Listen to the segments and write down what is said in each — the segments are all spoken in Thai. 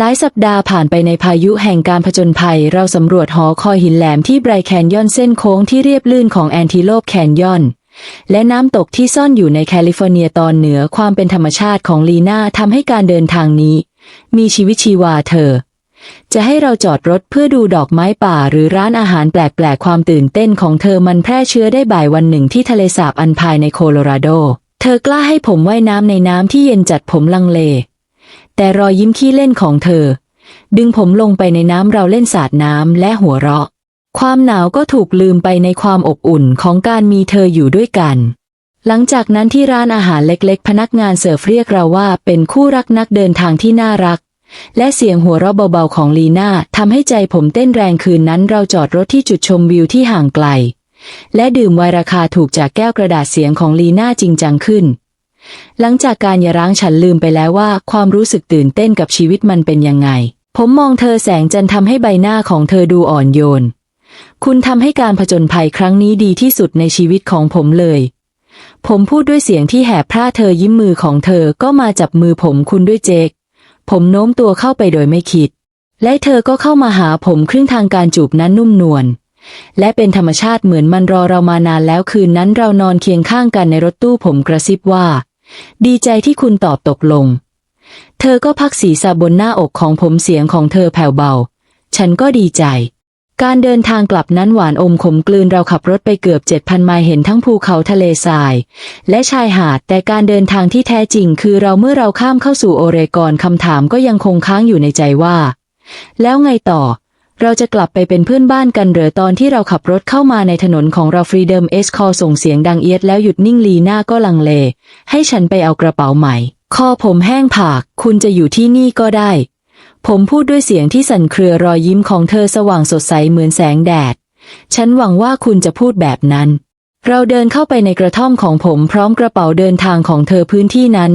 หลายสัปดาห์ผ่านไปในพายุแห่งการผจญภัย เราสำรวจหอคอยหินแหลมที่ไบรแคนยอนเส้นโค้งที่เรียบลื่นของแอนติโลปแคนยอนและน้ำตกที่ซ่อนอยู่ในแคลิฟอร์เนียตอนเหนือความเป็นธรรมชาติของลีน่าทำให้การเดินทางนี้ มีชีวิตชีวาเธอ จะให้เราจอดรถเพื่อดูดอกไม้ป่าหรือร้านอาหารแปลกๆ ความตื่นเต้นของเธอมันแพร่เชื้อได้บ่ายวันหนึ่งที่ทะเลสาบอันพายในโคโลราโด เธอกล้าให้ผมว่ายน้ำในน้ำที่เย็นจัดผมลังเล แต่รอยยิ้มขี้เล่นของเธอ ดึงผมลงไปในน้ำเราเล่นสาดน้ำและหัวเราะ ความหนาวก็ถูกลืมไปในความอบอุ่นของการมีเธออยู่ด้วยกัน หลังจากนั้นที่ร้านอาหารเล็กๆ พนักงานเสิร์ฟเรียกเราว่าเป็นคู่รักนักเดินทางที่น่ารัก และเสียงหัวเราะเบาๆของลีน่าทำให้ใจผมเต้นแรงคืนนั้นเราจอดรถที่จุดชมวิวที่ห่างไกล และดื่มไวน์ราคาถูกจากแก้วกระดาษเสียงของลีน่าจริงจังขึ้น หลังจากการอย่าร้างฉันลืมไปแล้วว่า ความรู้สึกตื่นเต้นกับชีวิตมันเป็นยังไง ผมมองเธอแสงจันทร์ทำให้ใบหน้าของเธอดูอ่อนโยน คุณทำให้การผจญภัยครั้งนี้ดีที่สุดในชีวิตของผมเลย ผมพูดด้วยเสียงที่แหบพร่าเธอยิ้มมือของเธอก็มาจับมือผมคุณด้วยเจค ผมโน้มตัวเข้าไปโดยไม่คิด และเธอก็เข้ามาหาผมครึ่งทางการจูบนั้นนุ่มนวลและเป็นธรรมชาติเหมือนมันรอเรามานานแล้วคืนนั้นเรานอนเคียงข้างกันในรถตู้ผมกระซิบว่า ดีใจที่คุณตอบตกลง เธอก็พักศีรษะบนหน้าอกของผมเสียงของเธอแผ่วเบา ฉันก็ดีใจ การเดินทางกลับนั้นหวานอมขมกลืนเราขับรถไปเกือบเจ็ดพันไมล์เห็นทั้งภูเขาทะเลทราย และชายหาด แต่การเดินทางที่แท้จริงคือเราเมื่อเราข้ามเข้าสู่โอเรกอนคำถามก็ยังคงค้างอยู่ในใจว่า แล้วไงต่อ เราจะกลับไปเป็นเพื่อนบ้านกันเหรือตอนที่เราขับรถเข้ามาในถนนของเราฟรีเดิมเอสคอส่งเสียงดังเอียดแล้วหยุดนิ่งลีหน้าก็ลังเล ให้ฉันไปเอากระเป๋าใหม่ คอผมแห้งผาก คุณจะอยู่ที่นี่ก็ได้ ผมพูดด้วยเสียงที่สั่นเครือรอยยิ้มของเธอสว่างสดใสเหมือนแสงแดด ฉันหวังว่าคุณจะพูดแบบนั้น เราเดินเข้าไปในกระท่อมของผมพร้อมกระเป๋าเดินทางของเธอพื้นที่นั้น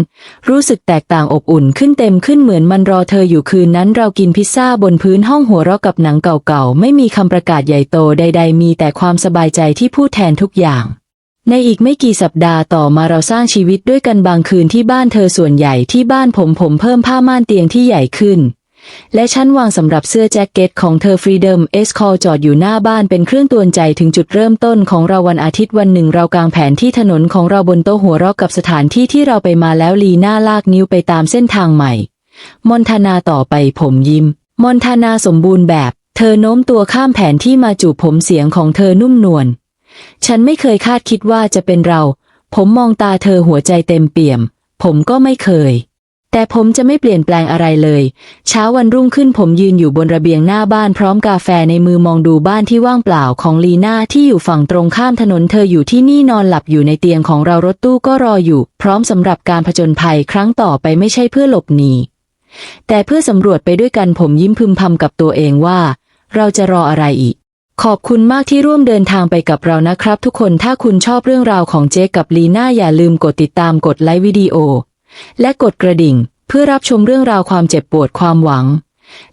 รู้สึกแตกต่างอบอุ่นขึ้นเต็มขึ้นเหมือนมันรอเธออยู่คืนนั้นเรากินพิซซ่าบนพื้นห้องหัวเราะกับหนังเก่าๆ ไม่มีคำประกาศใหญ่โตใด ๆ มีแต่ความสบายใจที่พูดแทนทุกอย่าง ในอีกไม่กี่สัปดาห์ต่อมาเราสร้างชีวิตด้วยกันบางคืนที่บ้านเธอส่วนใหญ่ที่บ้านผมผมเพิ่มผ้าม่านเตียงที่ใหญ่ขึ้น และชั้นวางสำหรับเสื้อแจ็คเก็ตของเธอ Freedom S Call จอดอยู่หน้าบ้านเป็นเครื่องตือนใจถึงจุดเริ่มต้นของเราวันอาทิตย์วันหนึ่งเรากางแผนที่ถนนของเราบนโต๊ะหัวเราะกับสถานที่ที่เราไปมาแล้วลีน่าลากนิ้วไปตามเส้นทางใหม่ มอนทานาต่อไปผมยิ้ม มอนทานาสมบูรณ์แบบ เธอโน้มตัวข้ามแผนที่มาจูบผมเสียงของเธอนุ่มนวลฉันไม่เคยคาดคิดว่าจะเป็นเรา ผมมองตาเธอหัวใจเต็มเปี่ยม ผมก็ไม่เคย แต่ผมจะไม่เปลี่ยนแปลงอะไรเลย เช้าวันรุ่งขึ้นผมยืนอยู่บนระเบียงหน้าบ้านพร้อมกาแฟในมือมองดูบ้านที่ว่างเปล่าของลีน่าที่อยู่ฝั่งตรงข้ามถนนเธออยู่ที่นี่นอนหลับอยู่ในเตียงของเรารถตู้ก็รออยู่ พร้อมสำหรับการผจญภัยครั้งต่อไปไม่ใช่เพื่อหลบหนีแต่เพื่อสำรวจไปด้วยกันผมยิ้มพึมพำกับตัวเองว่า เราจะรออะไรอีก ขอบคุณมากที่ร่วมเดินทางไปกับเรานะครับ ทุกคนถ้าคุณชอบเรื่องราวของเจคกับลีน่าอย่าลืมกดติดตามกดไลค์วิดีโอ และกดกระดิ่ง เพื่อรับชมเรื่องราวความเจ็บปวดความหวัง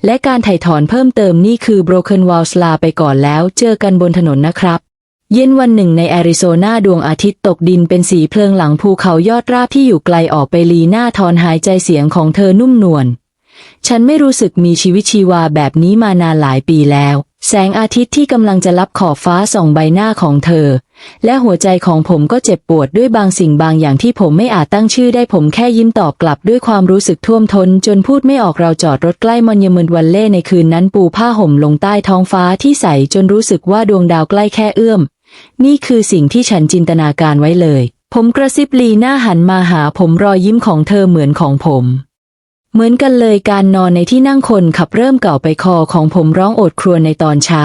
และการไถ่ถอนเพิ่มเติมนี่คือ Broken Walls ลาไปก่อนแล้วเจอกันบนถนนนะครับ เย็นวันหนึ่งในแอริโซนาดวงอาทิตย์ตกดินเป็นสีเพลิงหลังภูเขายอดราบที่อยู่ไกลออกไปลีหน่าถอนหายใจเสียงของเธอนุ่มนวลฉันไม่รู้สึกมีชีวิตชีวาแบบนี้มานานหลายปีแล้ว แสงอาทิตย์ที่กำลังจะลับขอบฟ้าส่องใบหน้าของเธอ และหัวใจของผมก็เจ็บปวดด้วยบางสิ่งบางอย่างที่ผมไม่อาจตั้งชื่อได้ผมแค่ยิ้มตอบกลับด้วยความรู้สึกท่วมท้น จนพูดไม่ออกเราจอดรถใกล้มอนยมนวันเล่ในคืนนั้นปูผ้าห่มลงใต้ท้องฟ้าที่ใสจนรู้สึกว่าดวงดาวใกล้แค่เอื้อม นี่คือสิ่งที่ฉันจินตนาการไว้เลย ผมกระซิบลีหน้าหันมาหาผมรอยยิ้มของเธอเหมือนของผมเหมือนกันเลยการนอนในที่นั่งคนขับเริ่มเก่าไปคอของผมร้องโอดครวญในตอนเช้า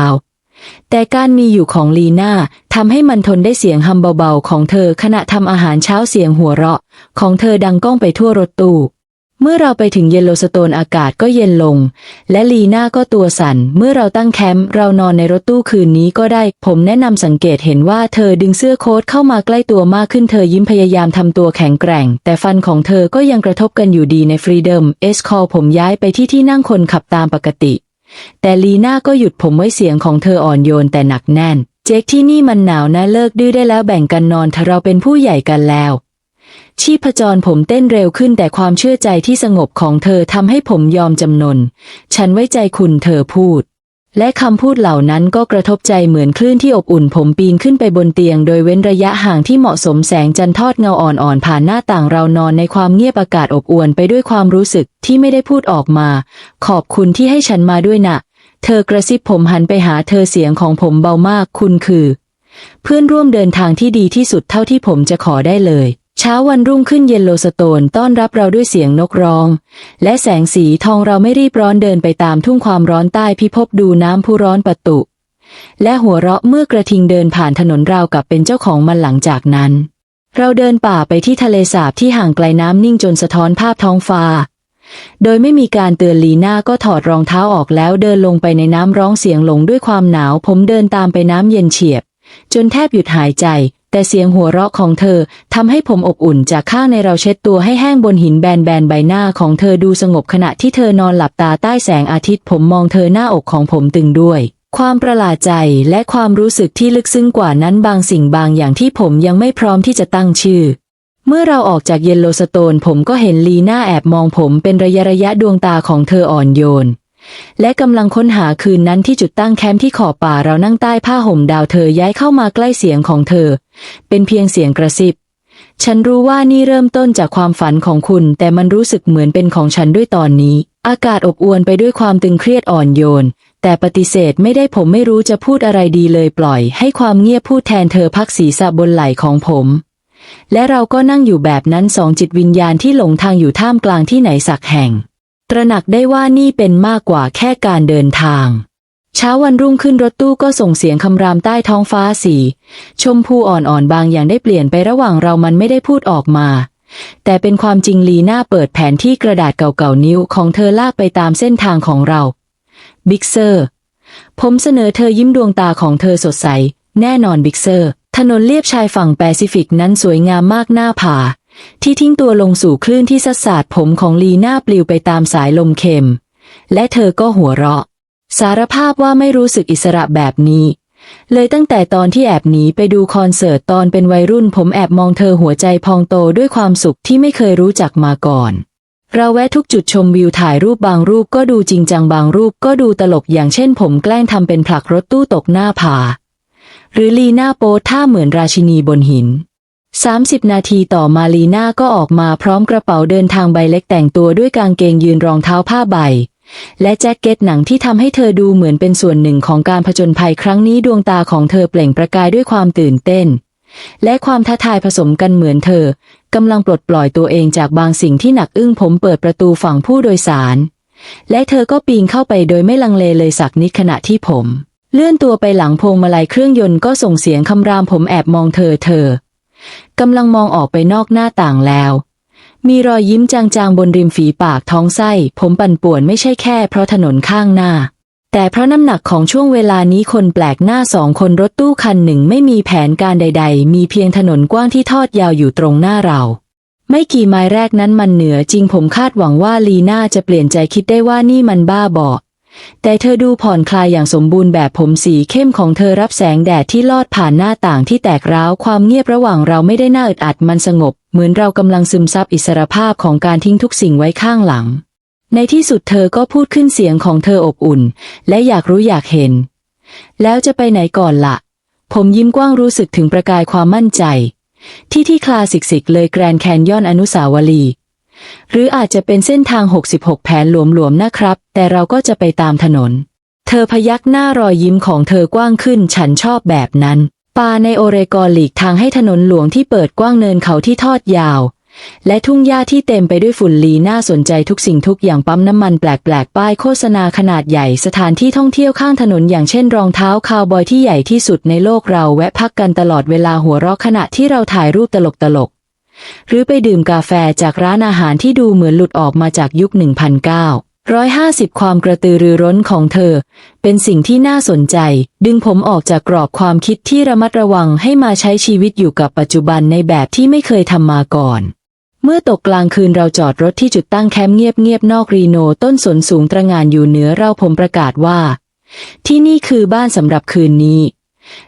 แต่การมีอยู่ของลีน่าทำให้มันทนได้เสียงฮัมเบาๆของเธอขณะทำอาหารเช้าเสียงหัวเราะ ของเธอดังก้องไปทั่วรถตู้เมื่อเราไปถึงเยลโลสโตนอากาศก็เย็นลง และลีน่าก็ตัวสั่น เมื่อเราตั้งแคมป์เรานอนในรถตู้คืนนี้ก็ได้ ผมแนะนำสังเกตเห็นว่าเธอดึงเสื้อโค้ทเข้ามาใกล้ตัวมากขึ้นเธอยิ้มพยายามทำตัวแข็งแกร่ง แต่ฟันของเธอก็ยังกระทบกันอยู่ดีในฟรีเดิมเอสคอผมย้ายไปที่ที่นั่งคนขับตามปกติ แต่ลีน่าก็หยุดผมไว้เสียงของเธออ่อนโยนแต่หนักแน่น เจคที่นี่มันหนาวนะเลิกดื้อได้แล้วแบ่งกันนอนถ้าเราเป็นผู้ใหญ่กันแล้ว ชีพจรผมเต้นเร็วขึ้นแต่ความเชื่อใจที่สงบของเธอทำให้ผมยอมจำนน ฉันไว้ใจคุณเธอพูด และคำพูดเหล่านั้นก็กระทบใจเหมือนคลื่นที่อบอุ่นผมปีนขึ้นไปบนเตียง โดยเว้นระยะห่างที่เหมาะสมแสงจันทร์ทอดเงาอ่อนๆผ่านหน้าต่างเรานอนในความเงียบอากาศอบอวลไปด้วยความรู้สึกที่ไม่ได้พูดออกมา ขอบคุณที่ให้ฉันมาด้วยนะ เธอกระซิบผมหันไปหาเธอเสียงของผมเบามากคุณคือ เพื่อนร่วมเดินทางที่ดีที่สุดเท่าที่ผมจะขอได้เลย เช้าวันรุ่งขึ้นเยลโลสโตนต้อนรับเราด้วยเสียงนกร้อง และแสงสีทองเราไม่รีบร้อนเดินไปตามทุ่งความร้อนใต้พิภพดูน้ำผู้ร้อนประตุและหัวเราะเมื่อกระทิงเดินผ่านถนนราวกับเป็นเจ้าของมันหลังจากนั้น เราเดินป่าไปที่ทะเลสาบที่ห่างไกลน้ำนิ่งจนสะท้อนภาพท้องฟ้า โดยไม่มีการเตือนลีน่าก็ถอดรองเท้าออกแล้วเดินลงไปในน้ำร้องเสียงหลงด้วยความหนาว ผมเดินตามไปน้ำเย็นเฉียบ จนแทบหยุดหายใจ แต่เสียงหัวเราะของเธอทำให้ผมอบอุ่นจากข้างในเราเช็ดตัวให้แห้งบนหินแบนๆใบหน้าของเธอดูสงบขณะที่เธอนอนหลับตาใต้แสงอาทิตย์ ผมมองเธอหน้าอกของผมตึงด้วย ความประหลาดใจและความรู้สึกที่ลึกซึ้งกว่านั้นบางสิ่งบางอย่างที่ผมยังไม่พร้อมที่จะตั้งชื่อเมื่อเราออกจากเยลโลสโตนผมก็เห็นลีน่าแอบมองผมเป็นระยะระยะดวงตาของเธออ่อนโยน และกำลังค้นหาคืนนั้นที่จุดตั้งแคมป์ที่ขอบป่าเรานั่งใต้ผ้าห่มดาวเธอย้ายเข้ามาใกล้เสียงของเธอ เป็นเพียงเสียงกระซิบ ฉันรู้ว่านี่เริ่มต้นจากความฝันของคุณ แต่มันรู้สึกเหมือนเป็นของฉันด้วยตอนนี้ อากาศอบอวลไปด้วยความตึงเครียดอ่อนโยน แต่ปฏิเสธไม่ได้ผมไม่รู้จะพูดอะไรดีเลยปล่อย ให้ความเงียบพูดแทนเธอพักศีรษะบนไหล่ของผม และเราก็นั่งอยู่แบบนั้นสองจิตวิญญาณที่หลงทางอยู่ท่ามกลางที่ไหนสักแห่ง ตระหนักได้ว่านี่เป็นมากกว่าแค่การเดินทาง เช้าวันรุ่งขึ้นรถตู้ก็ส่งเสียงคำรามใต้ท้องฟ้าสีชมพูอ่อนๆบางอย่างได้เปลี่ยนไประหว่างเรามันไม่ได้พูดออกมา แต่เป็นความจริงลีน่าเปิดแผนที่กระดาษเก่าๆนิ้วของเธอลากไปตามเส้นทางของเรา บิ๊กเซอร์ ผมเสนอเธอยิ้มดวงตาของเธอสดใส แน่นอนบิ๊กเซอร์ ถนนเลียบชายฝั่งแปซิฟิกนั้นสวยงามมากหน้าผา ที่ทิ้งตัวลงสู่คลื่นที่ซัดสาดผมของลีน่าปลิวไปตามสายลมเค็ม และเธอก็หัวเราะ สารภาพว่าไม่รู้สึกอิสระแบบนี้ เลยตั้งแต่ตอนที่แอบหนีไปดูคอนเสิร์ตตอนเป็นวัยรุ่นผมแอบมองเธอหัวใจพองโตด้วยความสุขที่ไม่เคยรู้จักมาก่อน เราแวะทุกจุดชมวิวถ่ายรูปบางรูปก็ดูจริงจังบางรูปก็ดูตลกอย่างเช่นผมแกล้งทำเป็นผลักรถตู้ตกหน้าผา หรือลีน่าโปท่าเหมือนราชินีบนหิน30 นาทีต่อมาลีน่าก็ออกมาพร้อมกระเป๋าเดินทางใบเล็กแต่งตัวด้วยกางเกงยืนรองเท้าผ้าใบ และแจ็คเก็ตหนังที่ทำให้เธอดูเหมือนเป็นส่วนหนึ่งของการผจญภัยครั้งนี้ดวงตาของเธอเปล่งประกายด้วยความตื่นเต้น และความท้าทายผสมกันเหมือนเธอกำลังปลดปล่อยตัวเองจากบางสิ่งที่หนักอึ้งผมเปิดประตูฝั่งผู้โดยสาร และเธอก็ปีนเข้าไปโดยไม่ลังเลเลยสักนิดขณะที่ผม เลื่อนตัวไปหลังพวงมาลัยเครื่องยนต์ก็ส่งเสียงคำรามผมแอบมองเธอเธอกำลังมองออกไปนอกหน้าต่างแล้ว มีรอยยิ้มจางๆบนริมฝีปากท้องไส้ ผมปั่นป่วนไม่ใช่แค่เพราะถนนข้างหน้า แต่เพราะน้ำหนักของช่วงเวลานี้คนแปลกหน้าสองคนรถตู้คันหนึ่งไม่มีแผนการใด ๆ มีเพียงถนนกว้างที่ทอดยาวอยู่ตรงหน้าเรา ไม่กี่ไมล์แรกนั้นมันเหนือจริงผมคาดหวังว่าลีน่าจะเปลี่ยนใจคิดได้ว่านี่มันบ้าบอ แต่เธอดูผ่อนคลายอย่างสมบูรณ์แบบผมสีเข้มของเธอรับแสงแดดที่ลอดผ่านหน้าต่างที่แตกร้าวความเงียบระหว่างเราไม่ได้น่าอึดอัดมันสงบ เหมือนเรากำลังซึมซับอิสรภาพของการทิ้งทุกสิ่งไว้ข้างหลัง ในที่สุดเธอก็พูดขึ้นเสียงของเธออบอุ่น และอยากรู้อยากเห็น แล้วจะไปไหนก่อนละ่ะ ผมยิ้มกว้างรู้สึกถึงประกายความมั่นใจ ที่ที่คลาสิกสิกเลยแกรนแคนยอนอนุสาวรีย์ หรืออาจจะเป็นเส้นทาง 66 แผนหลวมๆนะครับ แต่เราก็จะไปตามถนน เธอพยักหน้ารอยยิ้มของเธอกว้างขึ้นฉันชอบแบบนั้นป่าในโอเรกอนหลีกทางให้ถนนหลวงที่เปิดกว้างเนินเขาที่ทอดยาว และทุ่งหญ้าที่เต็มไปด้วยฝุ่นลีน่าสนใจทุกสิ่งทุกอย่างปั๊มน้ำมันแปลกๆ ป้ายโฆษณาขนาดใหญ่สถานที่ท่องเที่ยวข้างถนนอย่างเช่นรองเท้าคาวบอยที่ใหญ่ที่สุดในโลกเราแวะพักกันตลอดเวลาหัวเราะขณะที่เราถ่ายรูปตลกๆ หรือไปดื่มกาแฟจากร้านอาหารที่ดูเหมือนหลุดออกมาจากยุค1009 150 ความกระตือรือร้นของเธอ เป็นสิ่งที่น่าสนใจ ดึงผมออกจากกรอบความคิดที่ระมัดระวังให้มาใช้ชีวิตอยู่กับปัจจุบันในแบบที่ไม่เคยทำมาก่อนเมื่อตกกลางคืนเราจอดรถที่จุดตั้งแคมป์เงียบๆนอกรีโนต้นสนสูงตระหงานอยู่เหนือเราผมประกาศว่า ที่นี่คือบ้านสำหรับคืนนี้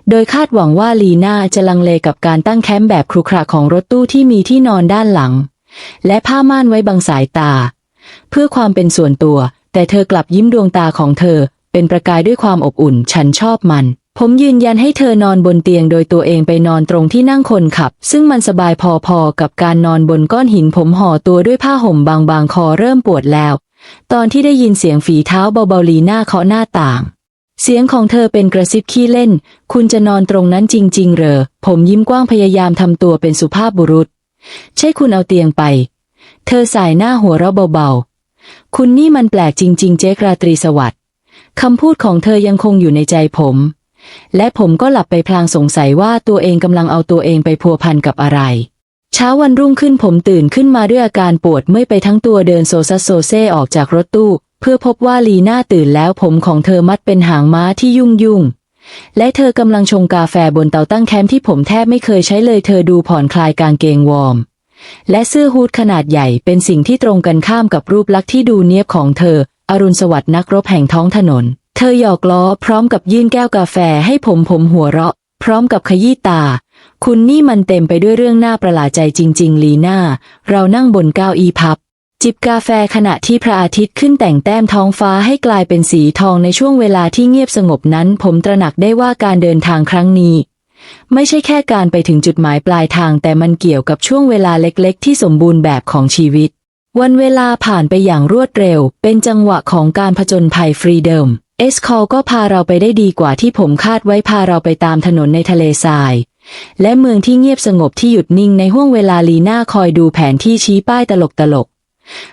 โดยคาดหวังว่าลีน่าจะลังเลกับการตั้งแคมป์แบบครุขระของรถตู้ที่มีที่นอนด้านหลัง และผ้าม่านไว้บังสายตา เพื่อความเป็นส่วนตัว แต่เธอกลับยิ้มดวงตาของเธอ เป็นประกายด้วยความอบอุ่น ฉันชอบมัน ผมยืนยันให้เธอนอนบนเตียงโดยตัวเองไปนอนตรงที่นั่งคนขับ ซึ่งมันสบายพอๆกับการนอนบนก้อนหินผมห่อตัวด้วยผ้าห่มบางๆคอเริ่มปวดแล้ว ตอนที่ได้ยินเสียงฝีเท้าเบาๆลีน่าเคาะหน้าต่าง เสียงของเธอเป็นกระซิบขี้เล่น คุณจะนอนตรงนั้นจริง ๆ เหรอ ผมยิ้มกว้างพยายามทำตัวเป็นสุภาพบุรุษ ใช่คุณเอาเตียงไป เธอสายหน้าหัวเราะเบาๆ คุณนี่มันแปลกจริง ๆ เจ๊กราตรีสวัสดิ์คำพูดของเธอยังคงอยู่ในใจผม และผมก็หลับไปพลางสงสัยว่าตัวเองกำลังเอาตัวเองไปพัวพันกับอะไร เช้าวันรุ่งขึ้นผมตื่นขึ้นมาด้วยอาการปวดเมื่อยไปทั้งตัวเดินโซซัสโซเซออกจากรถตู้ เพื่อพบว่าลีน่าตื่นแล้วผมของเธอมัดเป็นหางม้าที่ยุ่งยุ่งและเธอกำลังชงกาแฟบนเตาตั้งแคมป์ที่ผมแทบไม่เคยใช้เลยเธอดูผ่อนคลายกางเกงวอร์ม และเสื้อฮูดขนาดใหญ่เป็นสิ่งที่ตรงกันข้ามกับรูปลักษณ์ที่ดูเนียบของเธอ อรุณสวัสดิ์นักรบแห่งท้องถนน เธอหยอกล้อพร้อมกับยื่นแก้วกาแฟให้ผมผมหัวเราะ พร้อมกับขยี้ตา คุณนี่มันเต็มไปด้วยเรื่องน่าประหลาดใจจริง ๆ ลีน่า เรานั่งบนเก้าอี้พับ จิบกาแฟขณะที่พระอาทิตย์ขึ้นแต่งแต้มท้องฟ้าให้กลายเป็นสีทองในช่วงเวลาที่เงียบสงบนั้น ผมตระหนักได้ว่าการเดินทางครั้งนี้ ไม่ใช่แค่การไปถึงจุดหมายปลายทาง แต่มันเกี่ยวกับช่วงเวลาเล็กๆ ที่สมบูรณ์แบบของชีวิต วันเวลาผ่านไปอย่างรวดเร็ว เป็นจังหวะของการผจญภัยฟรีเดิมเอสคอลก็พาเราไปได้ดีกว่าที่ผมคาดไว้พาเราไปตามถนนในทะเลทรายและเมืองที่เงียบสงบที่หยุดนิ่งในห้วงเวลาลีน่าคอยดูแผนที่ชี้ป้ายตลกตลก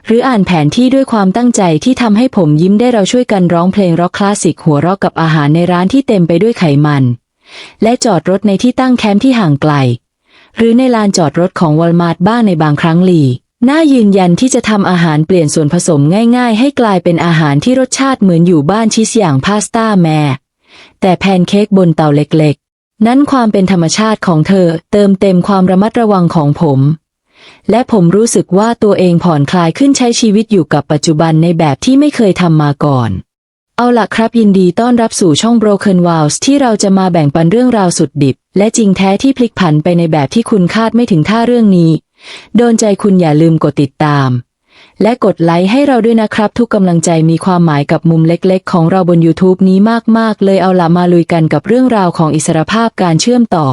หรืออ่านแผนที่ด้วยความตั้งใจที่ทำให้ผมยิ้มได้เราช่วยกันร้องเพลงร็อกคลาสสิกหัวเราะกับอาหารในร้านที่เต็มไปด้วยไขมัน และจอดรถในที่ตั้งแคมป์ที่ห่างไกล หรือในลานจอดรถของวอลมาร์ทบ้างในบางครั้งลีน่ายืนยันที่จะทำอาหารเปลี่ยนส่วนผสมง่าย ๆ ให้กลายเป็นอาหารที่รสชาติเหมือนอยู่บ้านชิสอย่างพาสต้าแม่แต่แพนเค้กบนเตาเล็กๆ นั้นความเป็นธรรมชาติของเธอเติมเต็มความระมัดระวังของผม และผมรู้สึกว่าตัวเองผ่อนคลายขึ้นใช้ชีวิตอยู่กับปัจจุบันในแบบที่ไม่เคยทำมาก่อน เอาล่ะครับยินดีต้อนรับสู่ช่อง Broken Walls ที่เราจะมาแบ่งปันเรื่องราวสุดดิบ และจริงแท้ที่พลิกผันไปในแบบที่คุณคาดไม่ถึงท่าเรื่องนี้ โดนใจคุณอย่าลืมกดติดตาม และกดไลค์ให้เราด้วยนะครับ ทุกกำลังใจมีความหมายกับมุมเล็กๆ ของเราบน YouTube นี้มากๆ เลยเอาล่ะมาลุยกันกับเรื่องราวของอิสรภาพการเชื่อมต่อ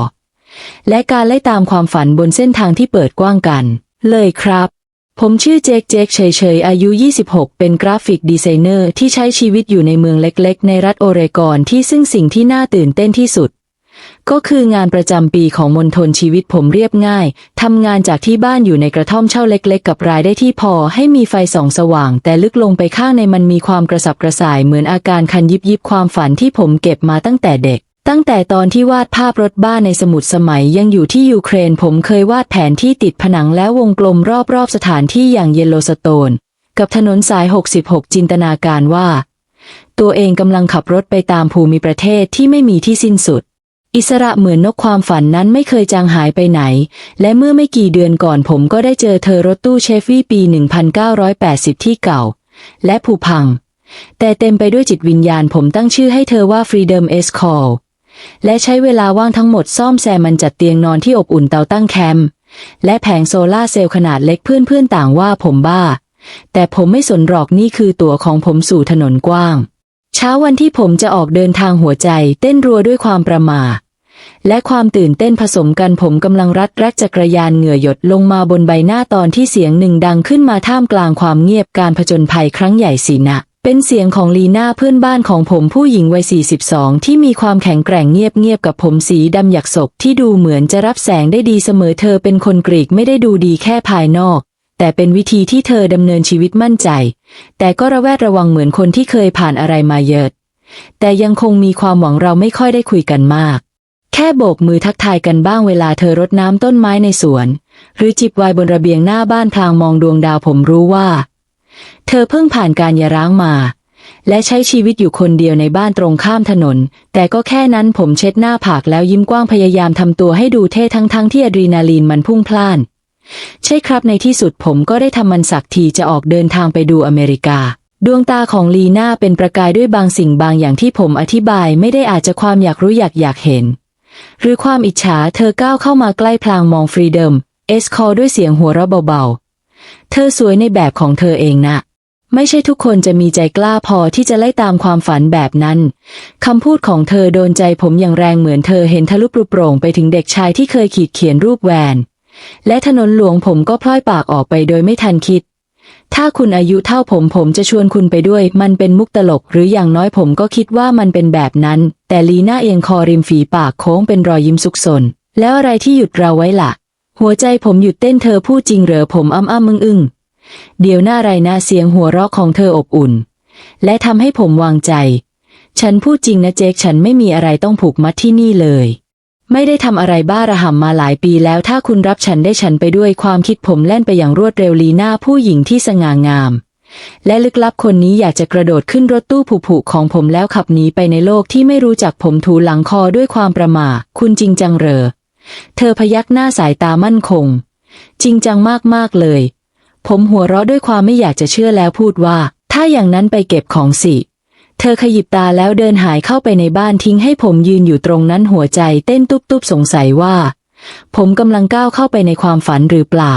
และการไล่ตามความฝันบนเส้นทางที่เปิดกว้างกัน เลยครับ ผมชื่อเจคเจคเฉยๆ อายุ 26 เป็นกราฟิกดีไซเนอร์ที่ใช้ชีวิตอยู่ในเมืองเล็กๆ ในรัฐโอเรกอนที่ซึ่งสิ่งที่น่าตื่นเต้นที่สุด ก็คืองานประจำปีของมณฑลชีวิตผมเรียบง่ายทำงานจากที่บ้านอยู่ในกระท่อมเช่าเล็ก ๆ กับรายได้ที่พอให้มีไฟส่องสว่าง แต่ลึกลงไปข้างในมันมีความกระสับกระส่ายเหมือนอาการคันยิบยิบความฝันที่ผมเก็บมาตั้งแต่เด็ก ตั้งแต่ตอนที่วาดภาพรถบ้านในสมุดสมัยยังอยู่ที่ยูเครนผมเคยวาดแผนที่ติดผนังแล้ววงกลมรอบๆสถานที่อย่างเยลโลสโตน กับถนนสาย 66 จินตนาการว่า ตัวเองกำลังขับรถไปตามภูมิประเทศที่ไม่มีที่สิ้นสุด อิสระเหมือนนกความฝันนั้นไม่เคยจางหายไปไหน และเมื่อไม่กี่เดือนก่อนผมก็ได้เจอเธอรถตู้เชฟวี่ปี 1980 ที่เก่า และผุพัง แต่เต็มไปด้วยจิตวิญญาณผมตั้งชื่อให้เธอว่า Freedom S Call และใช้เวลาว่างทั้งหมดซ่อมแซมมันจัดเตียงนอนที่อบอุ่นเตาตั้งแคมป์และแผงโซลาร์เซลล์ขนาดเล็กเพื่อนๆต่างว่าผมบ้า แต่ผมไม่สนหรอกนี่คือตั๋วของผมสู่ถนนกว้าง เช้าวันที่ผมจะออกเดินทางหัวใจ เต้นรัวด้วยความประหมาและความตื่นเต้นผสมกันผมกำลังรัดแรกจักรยานเหงื่อหยดลงมาบนใบหน้าตอนที่เสียงหนึ่งดังขึ้นมาท่ามกลางความเงียบการผจญภัยครั้งใหญ่สินะ เป็นเสียงของลีน่าเพื่อนบ้านของผมผู้หญิงวัย 42 ที่มีความแข็งแกร่งเงียบๆกับผมสีดำหยักศกที่ดูเหมือนจะรับแสงได้ดีเสมอเธอเป็นคนกรีกไม่ได้ดูดีแค่ภายนอก แต่เป็นวิธีที่เธอดำเนินชีวิตมั่นใจ แต่ก็ระแวดระวังเหมือนคนที่เคยผ่านอะไรมาเยอะ แต่ยังคงมีความหวังเราไม่ค่อยได้คุยกันมาก แค่โบกมือทักทายกันบ้างเวลาเธอรดน้ำต้นไม้ในสวน หรือจิบไวน์บนระเบียงหน้าบ้านพลางมองดวงดาวผมรู้ว่า เธอเพิ่งผ่านการยาร้างมา และใช้ชีวิตอยู่คนเดียวในบ้านตรงข้ามถนน แต่ก็แค่นั้นผมเช็ดหน้าผากแล้วยิ้มกว้างพยายามทำตัวให้ดูเท่ทั้งๆที่อะดรีนาลีนมันพุ่งพล่าน ใช่ครับในที่สุดผมก็ได้ทำมันสักทีจะออกเดินทางไปดูอเมริกาดวงตาของลีน่าเป็นประกายด้วยบางสิ่งบางอย่างที่ผมอธิบายไม่ได้อาจจะความอยากรู้อยากอยากเห็น หรือความอิจฉาเธอก้าวเข้ามาใกล้พลางมองฟรีเดิม เอสคอด้วยเสียงหัวเราะเบาๆ เธอสวยในแบบของเธอเองนะ ไม่ใช่ทุกคนจะมีใจกล้าพอที่จะไล่ตามความฝันแบบนั้น คำพูดของเธอโดนใจผมอย่างแรงเหมือนเธอเห็นทะลุปลุโปร่งไปถึงเด็กชายที่เคยขีดเขียนรูปแวน และถนนหลวงผมก็พล่อยปากออกไปโดยไม่ทันคิด ถ้าคุณอายุเท่าผมผมจะชวนคุณไปด้วย มันเป็นมุกตลก หรืออย่างน้อยผมก็คิดว่ามันเป็นแบบนั้น แต่ลีน่าเอียงคอริมฝีปากโค้งเป็นรอยยิ้มสุกสน แล้วอะไรที่หยุดเราไว้ล่ะ หัวใจผมหยุดเต้นเธอพูดจริงเหรอผมอ้ำอ้ำมึงอึ้งเดี๋ยวหน้าไรนะเสียงหัวเราะของเธออบอุ่น และทำให้ผมวางใจ ฉันพูดจริงนะเจคฉันไม่มีอะไรต้องผูกมัดที่นี่เลย ไม่ได้ทำอะไรบ้าระห่ำมาหลายปีแล้วถ้าคุณรับฉันได้ฉันไปด้วยความคิดผมแล่นไปอย่างรวดเร็วลีน่าผู้หญิงที่สง่างาม และลึกลับคนนี้อยากจะกระโดดขึ้นรถตู้ผุๆของผมแล้วขับหนีไปในโลกที่ไม่รู้จักผมถูหลังคอด้วยความประหมาคุณจริงจังเหรอ เธอพยักหน้าสายตามั่นคง จริงจังมากๆเลย ผมหัวเราะด้วยความไม่อยากจะเชื่อแล้วพูดว่า ถ้าอย่างนั้นไปเก็บของสิ เธอขยิบตาแล้วเดินหายเข้าไปในบ้านทิ้งให้ผมยืนอยู่ตรงนั้นหัวใจเต้นตุบๆสงสัยว่า ผมกำลังก้าวเข้าไปในความฝันหรือเปล่า